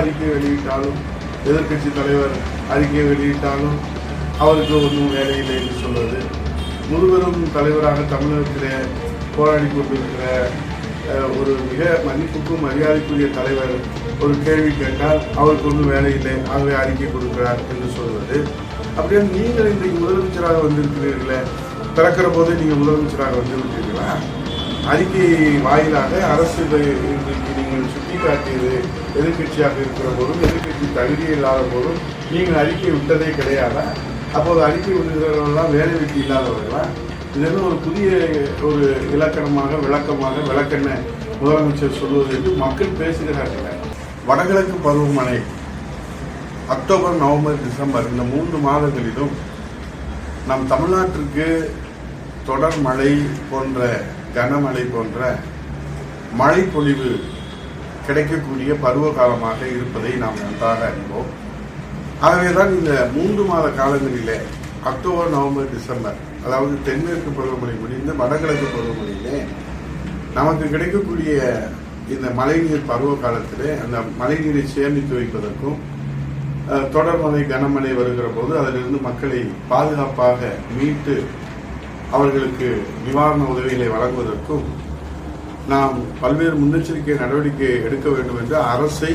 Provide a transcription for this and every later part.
அறிக்கை வெளியிட்டாலும் எதிர்க்கட்சி தலைவர் அறிக்கை வெளியிட்டாலும் அவருக்கு ஒன்றும் வேலையில்லை என்று சொல்வது. முதுபெரும் தலைவராக தமிழகத்திலே போராடி கொண்டிருக்கிற ஒரு மிக மதிப்புக்கும் மரியாதைக்குரிய தலைவர் ஒரு கேள்வி கேட்டால் அவருக்கு ஒன்றும் வேலை இல்லை ஆகவே அறிக்கை கொடுக்கிறார் என்று சொல்வது. அப்படியே நீங்கள் இன்றைக்கு முதலமைச்சராக வந்திருக்கிறீர்களே பிறக்கிற போதே நீங்கள் முதலமைச்சராக வந்திருக்கிறீர்களா? அறிக்கை வாயிலாக அரசு இன்றைக்கு நீங்கள் சுட்டிக்காட்டியது எதிர்க்கட்சியாக இருக்கிற போதும் எதிர்கட்சி தகுதி இல்லாத போதும் நீங்கள் அறிக்கை விட்டதே கிடையாதா. அப்போது அறிக்கை விடுகிறவர்கள்லாம் வேலை வெட்டி இல்லாதவர்களாம் இதெல்லாம் ஒரு புதிய ஒரு இலக்கணமாக விளக்கமாக விளக்கென்ன முதலமைச்சர் சொல்வது என்று மக்கள் பேசுகிறார்கள். வடகிழக்கு பருவமழை அக்டோபர் நவம்பர் டிசம்பர் இந்த மூன்று மாதங்களிலும் நம் தமிழ்நாட்டிற்கு தொடர் மழை போன்ற கனமழை போன்ற மழை பொழிவு கிடைக்கக்கூடிய பருவ காலமாக இருப்பதை நாம் நன்றாக அறிவோம். ஆகவேதான் இந்த மூன்று மாத காலங்களிலே அக்டோபர் நவம்பர் டிசம்பர் அதாவது தென்மேற்கு பருவமழை முடிந்து வடகிழக்கு பருவமழையிலே நமக்கு கிடைக்கக்கூடிய இந்த மழைநீர் பருவ காலத்திலே அந்த மழைநீரை சேமித்து வைப்பதற்கும் தொடர்மலை கனமழை வருகிற போது அதிலிருந்து மக்களை பாதுகாப்பாக மீட்டு அவர்களுக்கு நிவாரண உதவிகளை வழங்குவதற்கும் நாம் பல்வேறு முன்னெச்சரிக்கை நடவடிக்கை எடுக்க வேண்டும் என்று அரசை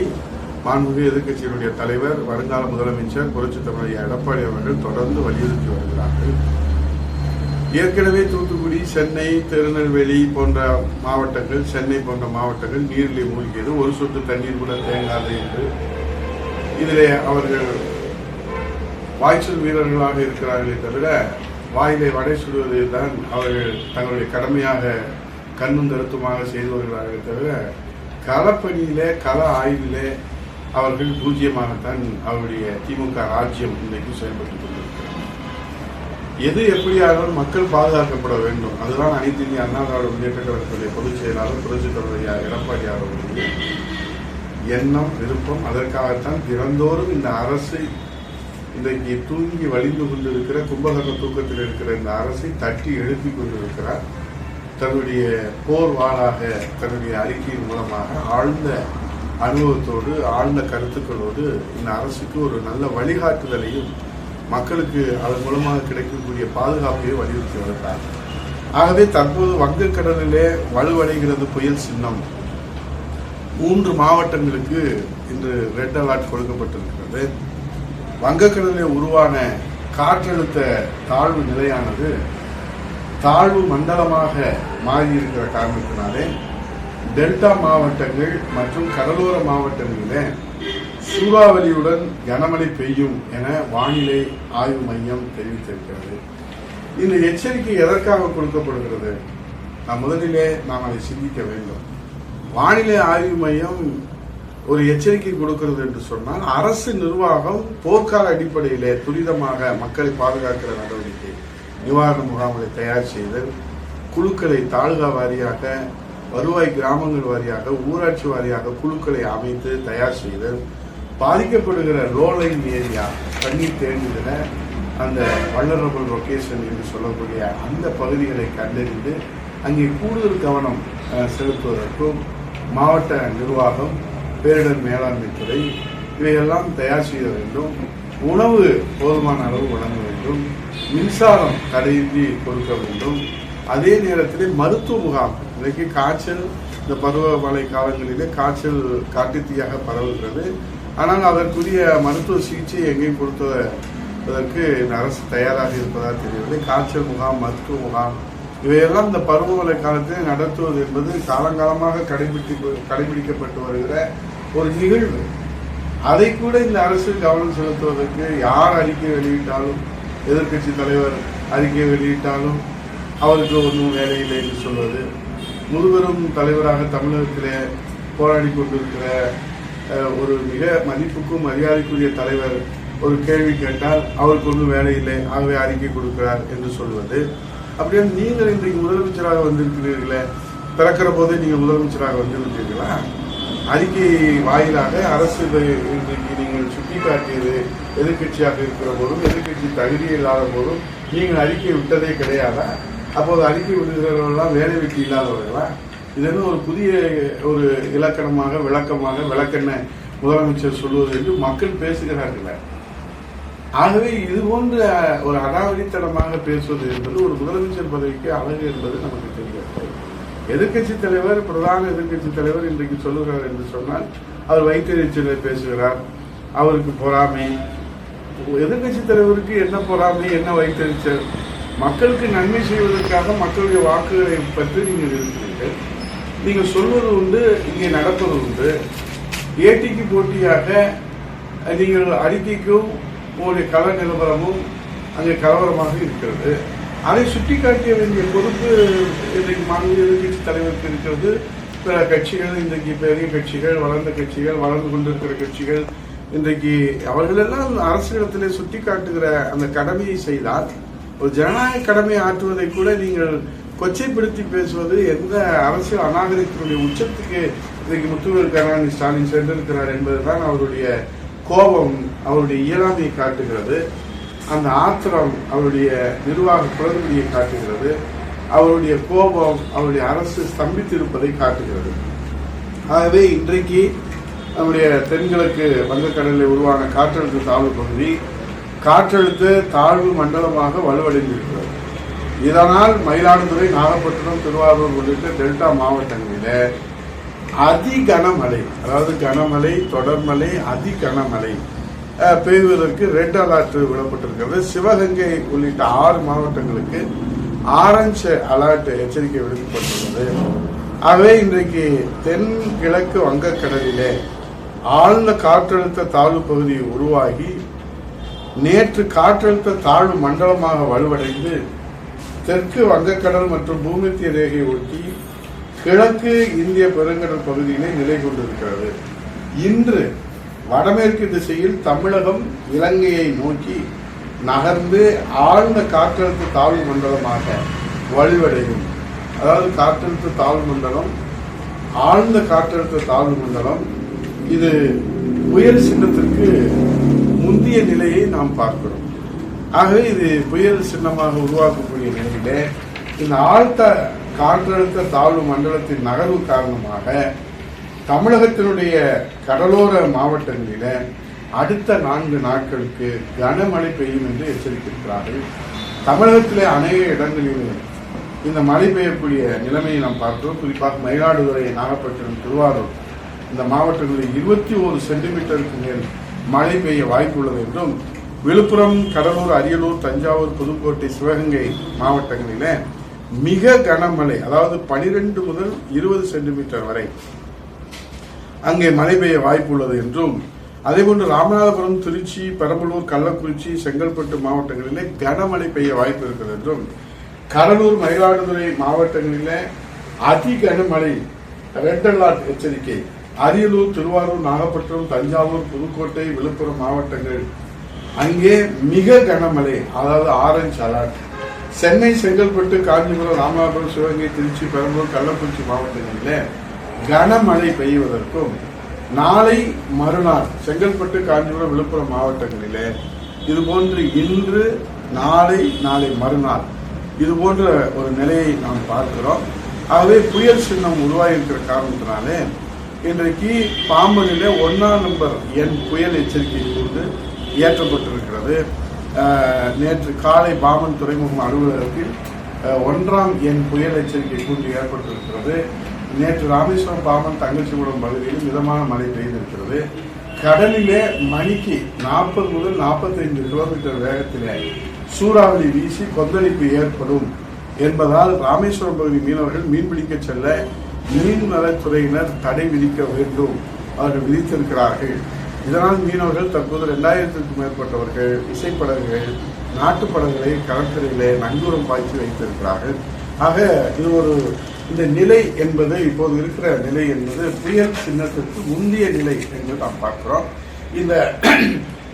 மாண்புமிகு எதிர்க்கட்சியினுடைய தலைவர் வருங்கால முதலமைச்சர் புரட்சி தமிழக எடப்பாடி அவர்கள் தொடர்ந்து வலியுறுத்தி வருகிறார்கள். ஏற்கனவே தூத்துக்குடி சென்னை திருநெல்வேலி போன்ற மாவட்டங்கள் சென்னை போன்ற மாவட்டங்கள் நீரில் மூழ்கியது. ஒரு சொட்டு தண்ணீர் கூட தேங்காது என்று இதிலே அவர்கள் வாய்ச்சல் வீரர்களாக இருக்கிறார்களே தவிர வாயிலை வடை சுடுவதில் தான் அவர்கள் தங்களுடைய கடமையாக கண்ணும் கருத்துமாக செய்து வருகிறார்களே தவிர களப்பணியிலே கள ஆய்விலே அவர்கள் பூஜ்ஜியமாகத்தான் அவருடைய திமுக ராஜ்யம் இன்றைக்கு செயல்பட்டுக் கொண்டிருக்கிறது. எது எப்படியானாலும் மக்கள் பாதுகாக்கப்பட வேண்டும். அதுதான் அனைத்து இந்திய அண்ணா திராவிட முன்னேற்ற கழகத்துடைய பொதுச் செயலாளர் புரட்சித் தலைவர் எடப்பாடி அவர்களுடைய எண்ணம் விருப்பம். அதற்காகத்தான் தினந்தோறும் இந்த அரசை இன்றைக்கு தூங்கி வலிந்து கொண்டிருக்கிற கும்பகர்ண தூக்கத்தில் இருக்கிற இந்த அரசை தட்டி எழுப்பி கொண்டிருக்கிறார். தன்னுடைய போர் வாளாக தன்னுடைய அறிக்கையின் மூலமாக ஆழ்ந்த அனுபவத்தோடு ஆழ்ந்த கருத்துக்களோடு இந்த அரசுக்கு ஒரு நல்ல வழிகாட்டுதலையும் மக்களுக்கு அதன் மூலமாக கிடைக்கக்கூடிய பாதுகாப்பையும் வலியுறுத்தி வருகிறார். ஆகவே தற்போது வங்கக்கடலிலே வலுவடைகிறது புயல் சின்னம். மூன்று மாவட்டங்களுக்கு இன்று ரெட் அலர்ட் கொடுக்கப்பட்டிருக்கிறது. வங்கக்கடலில் உருவான காற்றழுத்த தாழ்வு நிலையானது தாழ்வு மண்டலமாக மாறியிருக்கிற காரணத்தினாலே டெல்டா மாவட்டங்கள் மற்றும் கடலோர மாவட்டங்களிலே சூறாவளியுடன் கனமழை பெய்யும் என வானிலை ஆய்வு மையம் தெரிவித்திருக்கிறது. இந்த எச்சரிக்கை எதற்காக கொடுக்கப்படுகிறது? நான் முதலிலே நாம் அதை சிந்திக்க வேண்டும். வானிலை ஆய்வு மையம் ஒரு எச்சரிக்கை கொடுக்கிறது என்று சொன்னால் அரசு நிர்வாகம் போர்க்கால அடிப்படையிலே துரிதமாக மக்களை பாதுகாக்கிற நடவடிக்கை. நிவாரண முகாம்களை தயார் செய்தல் குழுக்களை தாலுகா வாரியாக வருவாய் கிராமங்கள் வாரியாக ஊராட்சி வாரியாக குழுக்களை அமைத்து தயார் செய்தல் பாதிக்கப்படுகிற லோலைன் ஏரியா தண்ணீர் தேங்குகிற அந்த வல்லரபுள் லொக்கேஷன் என்று சொல்லக்கூடிய அந்த பகுதிகளை கண்டறிந்து அங்கே கூடுதல் கவனம் செலுத்துவதற்கும் மாவட்ட நிர்வாகம் பேரிடர் மேலாண்மை துறை இவையெல்லாம் தயார் செய்ய வேண்டும். உணவு போதுமான அளவு வழங்க வேண்டும். மின்சாரம் தடையின்றி கொடுக்க வேண்டும். அதே நேரத்தில் மருத்துவ முகாம் இன்றைக்கு காய்ச்சல் இந்த பருவமழை காலங்களிலே காய்ச்சல் காட்டுத்தீயாக பரவுகிறது. ஆனால் அதற்குரிய மருத்துவ சிகிச்சை எங்கேயும் கொடுத்ததற்கு அரசு தயாராக இருப்பதாக தெரியவில்லை காய்ச்சல் முகாம் மருத்துவ முகாம் இவையெல்லாம் இந்த பருவமழை காலத்தில் நடத்துவது என்பது காலங்காலமாக கடைபிடித்து கடைபிடிக்கப்பட்டு வருகிற ஒரு நிகழ்வு. அதை கூட இந்த அரசு கவனம் செலுத்துவதற்கு யார் அறிக்கை வெளியிட்டாலும் எதிர்க்கட்சி தலைவர் அறிக்கை வெளியிட்டாலும் அவருக்கு ஒன்றும் வேலையில்லை என்று சொல்வது. முதுபெரும் தலைவராக தமிழகத்திலே போராடி கொண்டிருக்கிற ஒரு மிக மதிப்புக்கும் மரியாதைக்குரிய தலைவர் ஒரு கேள்வி கேட்டால் அவருக்கு ஒன்றும் வேலையில்லை ஆகவே அறிக்கை கொடுக்கிறார் என்று சொல்வது. அப்படியே நீங்கள் இன்றைக்கு முதலமைச்சராக வந்திருக்கிறீர்களே பிறக்கிற போதே நீங்கள் முதலமைச்சராக வந்திருக்கிறீர்களா? அறிக்கை வாயிலாக அரசு இன்றைக்கு நீங்கள் சுட்டிக்காட்டியது எதிர்க்கட்சியாக இருக்கிற போதும் எதிர்க்கட்சி தகுதி இல்லாத போதும் நீங்கள் அறிக்கை விட்டதே கிடையாதா? அப்போது அறிக்கை விடுகிறவர்கள்லாம் வேலை வெட்டி இல்லாதவர்களா? இதெல்லாம் ஒரு புதிய ஒரு இலக்கணமாக விளக்கமாக விளக்கென்ன முதலமைச்சர் சொல்வது என்று மக்கள் பேசுகிறார்கள். ஆகவே இது போன்ற ஒரு அடாவடித்தனமாக பேசுவது என்பது ஒரு முதலமைச்சர் பதவிக்கு அழகு என்பது நமக்கு தெரியாது. எதிர்கட்சி தலைவர் பிரதான எதிர்க்கட்சி தலைவர் இன்றைக்கு சொல்லுகிறார் என்று சொன்னால் அவர் வைத்தறிச்சலை பேசுகிறார். அவருக்கு பொறாமை. எதிர்க்கட்சி தலைவருக்கு என்ன பொறாமை என்ன வைத்தறிச்சல் மக்களுக்கு நன்மை செய்வதற்காக மக்களுடைய வாக்குகளை பற்றி நீங்கள் இருக்கிறீர்கள். நீங்கள் சொல்வது உண்டு இங்கே நடப்பது உண்டு. ஏட்டிக்கு போட்டியாக நீங்கள் அறிக்கைக்கும் உங்களுடைய கள நிலவரமும் அங்கே கலவரமாக இருக்கிறது. அதை சுட்டிக்காட்ட வேண்டிய பொறுப்பு இன்றைக்கு மாநில எதிர்கட்சி தலைவருக்கு இருக்கிறது. பிற கட்சிகள் இன்றைக்கு பெரிய கட்சிகள் வளர்ந்த கட்சிகள் வளர்ந்து கொண்டிருக்கிற கட்சிகள் இன்றைக்கு அவர்களெல்லாம் அரசிடத்திலே சுட்டி காட்டுகிற அந்த கடமையை செய்தால் ஒரு ஜனநாயக கடமை ஆற்றுவதை கூட நீங்கள் கொச்சைப்படுத்தி பேசுவது எந்த அரசியல் அநாகரிகத்தினுடைய உச்சத்துக்கு இன்றைக்கு முத்துவர் கருணாநிதி ஸ்டாலின் சென்றிருக்கிறார் என்பதுதான் அவருடைய கோபம் அவருடைய இயலாமையை காட்டுகிறது. அந்த ஆத்திரம் அவருடைய நிர்வாக குழந்தையை காட்டுகிறது. அவருடைய கோபம் அவருடைய அரசு ஸ்தம்பித்திருப்பதை காட்டுகிறது. ஆகவே இன்றைக்கு நம்முடைய தென்கிழக்கு வங்கக்கடலில் உருவான காற்றழுத்த தாழ்வு பகுதி காற்றழுத்த தாழ்வு மண்டலமாக வலுவடைந்திருக்கிறது. இதனால் மயிலாடுதுறை நாகப்பட்டினம் திருவாரூர் உள்ளிட்ட டெல்டா மாவட்டங்களில் அதி கனமழை அதாவது கனமழை தொடர்மழை அதி கனமழை பெய்வதற்கு ரெட் அலர்ட் விடப்பட்டிருக்கிறது. சிவகங்கை உள்ளிட்ட ஆறு மாவட்டங்களுக்கு ஆரஞ்சு அலர்ட் எச்சரிக்கை விடுக்கப்பட்டுள்ளது ஆகவே இன்றைக்கு தென் கிழக்கு வங்கக்கடலிலே ஆழ்ந்த காற்றழுத்த தாழ்வு பகுதி உருவாகி நேற்று காற்றழுத்த தாழ்வு மண்டலமாக வலுவடைந்து தெற்கு வங்கக்கடல் மற்றும் பூமித்திய ரேகையை ஒட்டி கிழக்கு இந்திய பெருங்கடல் பகுதியிலே நிலை கொண்டிருக்கிறது. இன்று வடமேற்கு திசையில் தமிழகம் இலங்கையை நோக்கி நகர்ந்து ஆழ்ந்த காற்றழுத்த தாழ்வு மண்டலமாக வலுவடையும். அதாவது காற்றழுத்த தாழ்வு மண்டலம் ஆழ்ந்த காற்றழுத்த தாழ்வு மண்டலம் இது புயல் சின்னத்திற்கு முந்தைய நிலையை நாம் பார்க்கிறோம். ஆகவே இது புயல் சின்னமாக உருவாக்கக்கூடிய நிலையிலே இந்த ஆழ்த்த காற்றழுத்த தாழ்வு மண்டலத்தின் நகர்வு காரணமாக தமிழகத்தினுடைய கடலோர மாவட்டங்களில் அடுத்த நான்கு நாட்களுக்கு கனமழை பெய்யும் என்று எச்சரித்திருக்கிறார்கள். தமிழகத்தில் அநேக இடங்களிலும் இந்த மழை பெய்யக்கூடிய நிலைமையை நாம் பார்க்கிறோம். குறிப்பாக மயிலாடுதுறை நாகப்பட்டினம் திருவாரூர் இந்த மாவட்டங்களில் இருபத்தி ஒரு சென்டிமீட்டருக்கு மேல் மழை பெய்ய வாய்ப்புள்ளது என்றும் விழுப்புரம் கடலூர் அரியலூர் தஞ்சாவூர் புதுக்கோட்டை சிவகங்கை மாவட்டங்களில் மிக கனமழை அதாவது பனிரெண்டு முதல் இருபது சென்டிமீட்டர் வரை அங்கே மழை பெய்ய வாய்ப்பு உள்ளது என்றும் அதேபோன்று ராமநாதபுரம் திருச்சி பெரம்பலூர் கள்ளக்குறிச்சி செங்கல்பட்டு மாவட்டங்களிலே கனமழை பெய்ய வாய்ப்பு இருக்கிறது என்றும் கடலூர் மயிலாடுதுறை மாவட்டங்களிலே அதி கனமழை ரெட் அலர்ட் எச்சரிக்கை அரியலூர் திருவாரூர் நாகப்பட்டினம் தஞ்சாவூர் புதுக்கோட்டை விழுப்புரம் மாவட்டங்கள் அங்கே மிக கனமழை அதாவது ஆரஞ்சு அலர்ட். சென்னை செங்கல்பட்டு காஞ்சிபுரம் ராமநாதபுரம் சிவகங்கை திருச்சி பெரம்பலூர் கள்ளக்குறிச்சி மாவட்டங்களிலே கனமழை பெய்வதற்கும் நாளை மறுநாள் செங்கல்பட்டு காஞ்சிபுரம் விழுப்புரம் மாவட்டங்களிலே இது போன்று இன்று நாளை நாளை மறுநாள் இது போன்ற ஒரு நிலையை நாம் பார்க்கிறோம். ஆகவே புயல் சின்னம் உருவாகியிருக்கிற காரணத்தினாலே இன்றைக்கு பாம்பனிலே ஒன்றாம் நம்பர் எண் புயல் எச்சரிக்கை கூண்டு ஏற்றப்பட்டிருக்கிறது நேற்று காலை பாம்பன் துறைமுகம் அலுவலகத்தில் ஒன்றாம் எண் புயல் எச்சரிக்கை கூண்டு ஏற்பட்டிருக்கிறது. நேற்று ராமேஸ்வரம் பாமன் தங்கச்சிபுரம் பகுதியில் மிதமான மழை பெய்திருக்கிறது. கடலிலே மணிக்கு நாற்பது முதல் நாற்பத்தைந்து கிலோமீட்டர் வேகத்திலே சூறாவளி வீசி கொந்தளிப்பு ஏற்படும் என்பதால் ராமேஸ்வரம் பகுதி மீனவர்கள் மீன்பிடிக்க செல்ல மீன்வளத்துறையினர் தடை விதிக்க வேண்டும் அவர்கள் விதித்திருக்கிறார்கள். இதனால் மீனவர்கள் தற்போது ரெண்டாயிரத்திற்கும் மேற்பட்டவர்கள் இசைப்படகுகள் நாட்டுப்படகுகளை கடற்கரையிலே நங்கூரம் பாய்ச்சி வைத்திருக்கிறார்கள். ஆக இது ஒரு இந்த நிலை என்பது இப்போது இருக்கிற நிலை என்பது புயல் சின்னத்திற்கு முந்தைய நிலை என்று நாம் பார்க்கிறோம். இந்த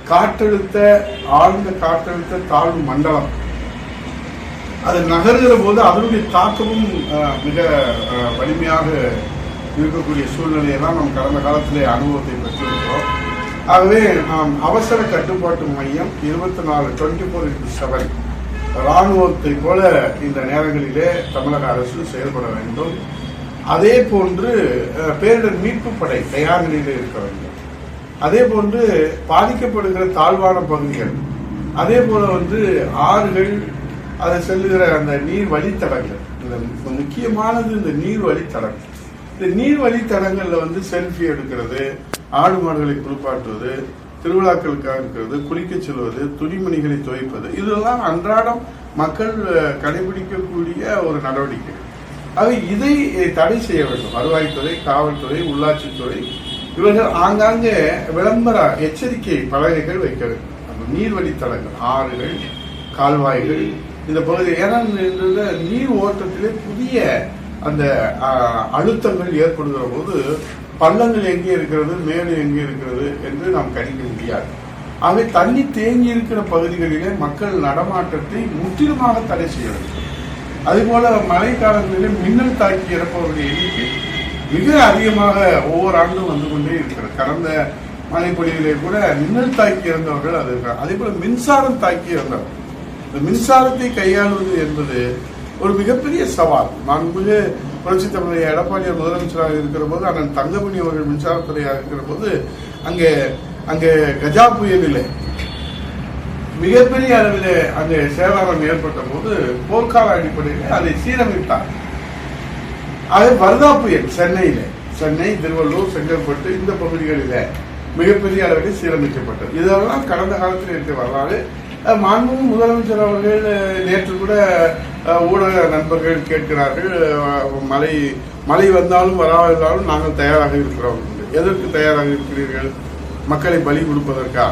காற்றழுத்த ஆழ்ந்த காற்றழுத்த தாழ்வு மண்டலம் அது நகர்கிற போது அதனுடைய தாக்கமும் அஹ், மிக அஹ், வலிமையாக இருக்கக்கூடிய சூழ்நிலையெல்லாம் நாம் கடந்த காலத்திலே அனுபவத்தை பெற்றிருக்கிறோம். ஆகவே நாம் அவசர கட்டுப்பாட்டு மையம் இருபத்தி நாலு டுவெண்ட்டி ஃபோர் இன்ட்டு செவன் இராணுவத்தை போல இந்த நேரங்களிலே தமிழக அரசு செயல்பட வேண்டும். அதே போன்று பேரிடர் மீட்பு படை தயார் நிலையில் இருக்க வேண்டும். அதே போன்று பாதிக்கப்படுகிற தாழ்வான பகுதிகள் அதே போல வந்து ஆறுகள் அதை செல்லுகிற அந்த நீர் வழித்தடங்கள் இந்த முக்கியமானது இந்த நீர் வழித்தடங்கள். இந்த நீர் வழித்தடங்களில் வந்து செல்ஃபி எடுக்கிறது ஆடு மாடுகளை குளிப்பாட்டுவது திருவிழாக்களுக்காக இருக்கிறது குளிக்க செல்வது துணிமணிகளை துவைப்பது இதெல்லாம் அன்றாடம் மக்கள் கடைபிடிக்கக்கூடிய ஒரு நடவடிக்கை. அது இதை தடை செய்ய வேண்டும். வருவாய்த்துறை காவல்துறை உள்ளாட்சித்துறை இவர்கள் ஆங்காங்கே விளம்பர எச்சரிக்கை பலகைகள் வைக்க வேண்டும். அந்த ஆறுகள் கால்வாய்கள் இந்த பகுதி. ஏன்னா நீர் ஓட்டத்திலே புதிய அந்த அஹ், அழுத்தங்கள் ஏற்படுகிற போது பள்ளங்கள் எங்கே இருக்கிறது மேடு எங்கே இருக்கிறது என்று நாம் கணிக்க முடியாது. ஆகவே தண்ணி தேங்கி இருக்கிற பகுதிகளிலே மக்கள் நடமாட்டத்தை முற்றிலுமாக தடை செய்ய வேண்டும். அதுபோல மழை காலங்களிலே மின்னல் தாக்கி இறப்பவருடைய எண்ணிக்கை மிக அதிகமாக ஒவ்வொரு ஆண்டும் வந்து கொண்டே இருக்கிறது. கடந்த மழைப்பொழிவிலே கூட மின்னல் தாக்கி இறந்தவர்கள் அது இருக்கிறார் அதே போல மின்சாரம் தாக்கி இறந்தவர்கள். இந்த மின்சாரத்தை கையாளுவது என்பது ஒரு மிகப்பெரிய சவால். மாண்புமிகு புரட்சி தமிழக எடப்பாடியார் முதலமைச்சராக இருக்கிற போது அண்ணன் தங்கமணி அவர்கள் மின்சாரத்துறையாக இருக்கிற போது அங்கே அங்கே கஜா புயலில் மிகப்பெரிய அளவில் அங்கே சேதாரம் ஏற்பட்ட போது போர்க்கால அடிப்படையில் அதை சீரமைத்தார். அது வர்தா புயல் சென்னையில். சென்னை திருவள்ளூர் செங்கல்பட்டு இந்த பகுதிகளில் மிகப்பெரிய அளவில் சீரமைக்கப்பட்டது. இதெல்லாம் கடந்த காலத்தில் இருக்க வரலாறு. மாண்புமிகு முதலமைச்சர் அவர்கள் நேற்று கூட ஊடக நண்பர்கள் கேட்கிறார்கள் மழை மழை வந்தாலும் வராவிருந்தாலும் நாங்கள் தயாராக இருக்கிறோம். எதற்கு தயாராக இருக்கிறீர்கள்? மக்களை பலி கொடுப்பதற்கா?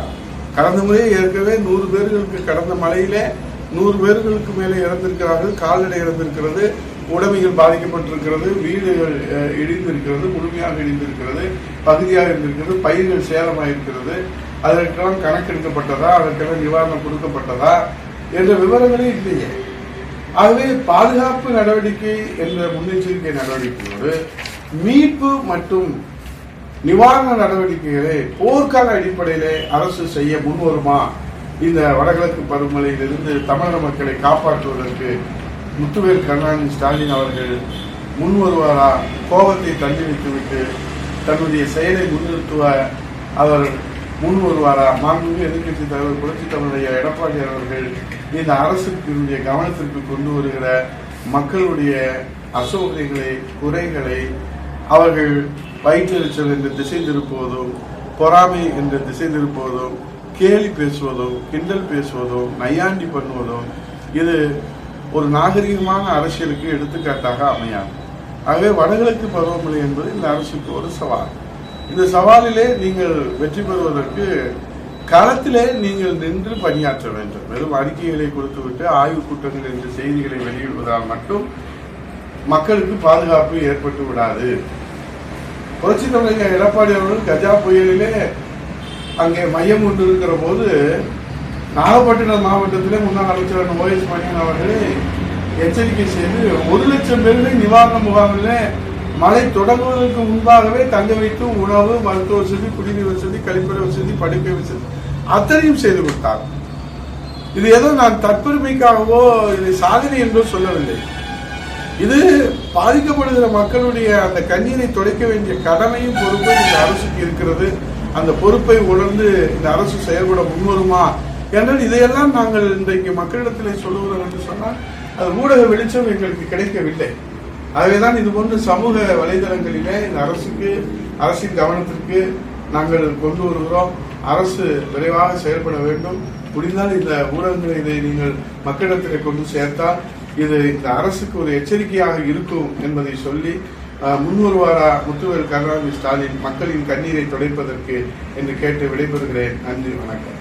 கடந்த முறை ஏற்கனவே நூறு பேர்களுக்கு கடந்த மழையிலே நூறு பேர்களுக்கு மேலே இறந்திருக்கிறார்கள் கால்நடை இறந்திருக்கிறது உடைமைகள் பாதிக்கப்பட்டிருக்கிறது வீடுகள் இடிந்திருக்கிறது முழுமையாக இடிந்திருக்கிறது பகுதியாக இருந்திருக்கிறது பயிர்கள் சேதமாயிருக்கிறது அதற்கெல்லாம் கணக்கெடுக்கப்பட்டதா? அதற்கெல்லாம் நிவாரணம் கொடுக்கப்பட்டதா? என்ற விவரங்களே இல்லையே. ஆகவே பாதுகாப்பு நடவடிக்கை என்ற முன்னெச்சரிக்கை நடவடிக்கையோடு மீட்பு மற்றும் நிவாரண நடவடிக்கைகளை போர்க்கால அடிப்படையிலே அரசு செய்ய முன்வருமா இந்த வடகிழக்கு பருவமழையிலிருந்து தமிழக மக்களை காப்பாற்றுவதற்கு முத்துவேல் கருணாநிதி ஸ்டாலின் அவர்கள் முன் வருவாரா? கோபத்தை தள்ளி வைத்துவிட்டு தன்னுடைய செயலை முன்னிறுத்துவ அவர் முன் வருவாரா மாண்புமிகு எதிர்க்கட்சி தலைவர் புரட்சி தமிழைய எடப்பாடி அவர்கள் இந்த அரசுக்கு கவனத்திற்கு கொண்டு வருகிற மக்களுடைய அசௌகரியங்களை குறைகளை அவர்கள் வயிற்றெரிச்சல் என்று திசை திருப்புவதும் பொறாமை என்று திசை திருப்புவதும் கேலி பேசுவதும் கிண்டல் பேசுவதும் நையாண்டி பண்ணுவதும் இது ஒரு நாகரிகமான அரசியலுக்கு எடுத்துக்காட்டாக அமையாது. ஆகவே வடகிழக்கு பருவமழை என்பது இந்த அரசுக்கு ஒரு சவால். இந்த சவாலிலே நீங்கள் வெற்றி பெறுவதற்கு களத்திலே நீங்கள் நின்று பணியாற்ற வேண்டும். வெறும் அறிக்கைகளை கொடுத்துவிட்டு ஆய்வுக் கூட்டங்கள் என்ற செய்திகளை வெளியிடுவதால் மட்டும் மக்களுக்கு பாதுகாப்பு ஏற்பட்டு விடாது. புரட்சி தமிழக எடப்பாடி அவர்கள் கஜா புயலிலே அங்கே மையம் கொண்டு இருக்கிற போது நாகப்பட்டினம் மாவட்டத்திலே முன்னாள் அமைச்சர் ஓஎஸ் மணியன் அவர்களை எச்சரிக்கை செய்து ஒரு லட்சம் பேருக்கு நிவாரண முகாமிலே மழை தொடங்குவதற்கு முன்பாகவே தங்க வைத்து உணவு மருத்துவ வசதி குடிநீர் வசதி கழிப்பறை வசதி படுக்கை வசதி அத்தனையும் செய்து கொடுத்தார். இது ஏதோ நான் தற்பெருமைக்காகவோ இதை சாதனை என்றோ சொல்லவில்லை. இது பாதிக்கப்படுகிற மக்களுடைய அந்த கண்ணீரை துடைக்க வேண்டிய கடமையும் பொறுப்பும் இந்த அரசுக்கு இருக்கிறது. அந்த பொறுப்பை உணர்ந்து இந்த அரசு செயல்பட முன்வருமா என்றால் இதையெல்லாம் நாங்கள் இன்றைக்கு மக்களிடத்திலே சொல்லுகிறோம் என்று சொன்னால் அது ஊடக வெளிச்சம் எங்களுக்கு கிடைக்கவில்லை. ஆகவேதான் இது போன்ற சமூக வலைதளங்களிலே இந்த அரசுக்கு அரசின் கவனத்திற்கு நாங்கள் கொண்டு வருகிறோம். அரசு விரைவாக செயல்பட வேண்டும். முடிந்தால் இந்த ஊடகங்களை இதை நீங்கள் மக்களிடத்திலே கொண்டு சேர்த்தால் இது இந்த அரசுக்கு ஒரு எச்சரிக்கையாக இருக்கும் என்பதை சொல்லி அஹ், முன்வருவாரா முத்துவேல் கருணாநிதி ஸ்டாலின் மக்களின் கண்ணீரை துடைப்பதற்கு என்று கேட்டு விடைபெறுகிறேன். நன்றி வணக்கம்.